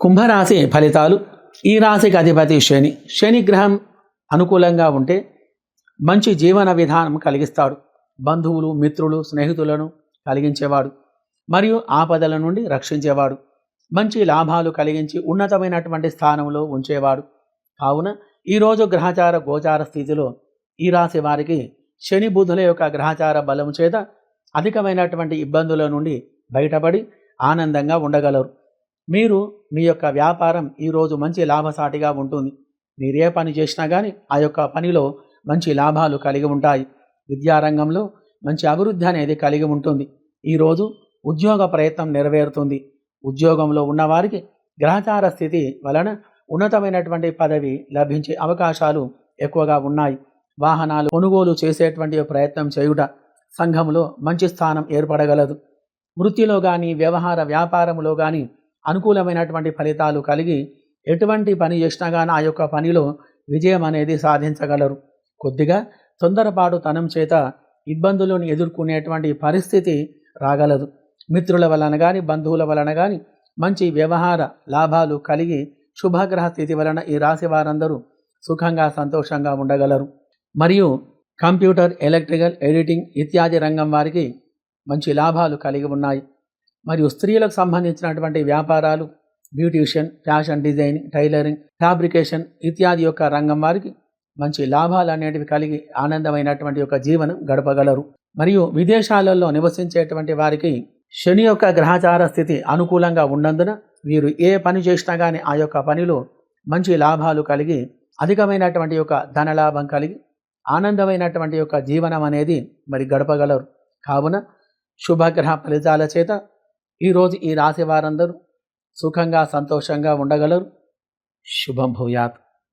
కుంభరాశి ఫలితాలు ఈ రాశికి అధిపతి శని. శని గ్రహం అనుకూలంగా ఉంటే మంచి జీవన విధానం కలిగిస్తాడు. బంధువులు మిత్రులు స్నేహితులను కలిగించేవాడు మరియు ఆపదల నుండి రక్షించేవాడు. మంచి లాభాలు కలిగించి ఉన్నతమైనటువంటి స్థానంలో ఉంచేవాడు. కావున ఈరోజు గ్రహచార గోచార స్థితిలో ఈ రాశి వారికి శని బుధుల యొక్క గ్రహచార బలం చేత అధికమైనటువంటి ఇబ్బందుల నుండి బయటపడి ఆనందంగా ఉండగలరు. మీరు మీ యొక్క వ్యాపారం ఈరోజు మంచి లాభసాటిగా ఉంటుంది. మీరు ఏ పని చేసినా కానీ ఆ యొక్క పనిలో మంచి లాభాలు కలిగి ఉంటాయి. విద్యారంగంలో మంచి అభివృద్ధి అనేది కలిగి ఉంటుంది. ఈరోజు ఉద్యోగ ప్రయత్నం నెరవేరుతుంది. ఉద్యోగంలో ఉన్నవారికి గ్రహచార స్థితి వలన ఉన్నతమైనటువంటి పదవి లభించే అవకాశాలు ఎక్కువగా ఉన్నాయి. వాహనాలు కొనుగోలు చేసేటువంటి ప్రయత్నం చేయుట సంఘంలో మంచి స్థానం ఏర్పడగలదు. వృత్తిలో కానీ వ్యవహార వ్యాపారంలో కానీ అనుకూలమైనటువంటి ఫలితాలు కలిగి ఎటువంటి పని చేసినా కానీ ఆ యొక్క పనిలో విజయం అనేది సాధించగలరు. కొద్దిగా తొందరపాటు తనం చేత ఇబ్బందులను ఎదుర్కొనేటువంటి పరిస్థితి రాగలదు. మిత్రుల వలన కానీ బంధువుల వలన కానీ మంచి వ్యవహార లాభాలు కలిగి శుభగ్రహ స్థితి వలన ఈ రాశి వారందరూ సుఖంగా సంతోషంగా ఉండగలరు. మరియు కంప్యూటర్ ఎలక్ట్రికల్ ఎడిటింగ్ ఇత్యాది రంగం వారికి మంచి లాభాలు కలిగి ఉన్నాయి. మరియు స్త్రీలకు సంబంధించినటువంటి వ్యాపారాలు beautician fashion design tailoring fabrication ఇత్యాది యొక్క రంగం వారికి మంచి లాభాలు అనేటివి కలిగి ఆనందమైనటువంటి యొక్క జీవనం గడపగలరు. మరియు విదేశాలలో నివసించేటువంటి వారికి శని యొక్క గ్రహచార స్థితి అనుకూలంగా ఉన్నందున వీరు ఏ పని చేసినా కానీ ఆ యొక్క పనిలో మంచి లాభాలు కలిగి అధికమైనటువంటి యొక్క ధనలాభం కలిగి ఆనందమైనటువంటి యొక్క జీవనం అనేది మరి గడపగలరు. కావున శుభగ్రహ ఫలితాల చేత ఈరోజు ఈ రాశి వారందరూ సుఖంగా సంతోషంగా ఉండగలరు. శుభం భూయాత్.